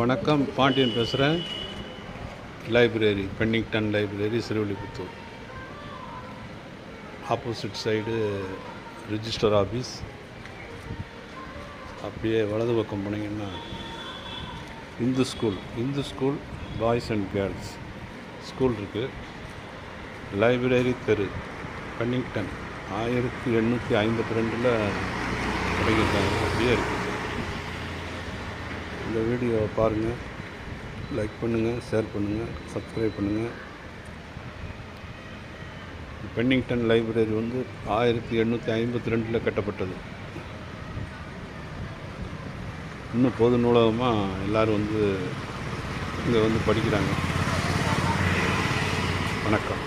வணக்கம் பாண்டியன் பேசுகிறேன் library Pennington library Srivilliputhur. Opposite side register office அப்படியே வலது பக்கம் போனீங்கன்னா Hindu school Hindu school boys and girls school இருக்குது லைப்ரரி தெரு பென்னிங்டன். ஆயிரத்தி எண்ணூற்றி ஐம்பத்தி ரெண்டில் தொடங்கியிருக்காங்க அப்படியே இருக்குது இந்த வீடியோவை பாருங்கள் லைக் பண்ணுங்கள் ஷேர் பண்ணுங்கள் சப்ஸ்கிரைப் பண்ணுங்கள் பென்னிங்டன் லைப்ரரி வந்து ஆயிரத்தி எண்ணூற்றி ஐம்பத்தி ரெண்டில் கட்டப்பட்டது. இன்னும் பொது நூலகமாக எல்லோரும் வந்து இங்கே வந்து படிக்கிறாங்க. வணக்கம்.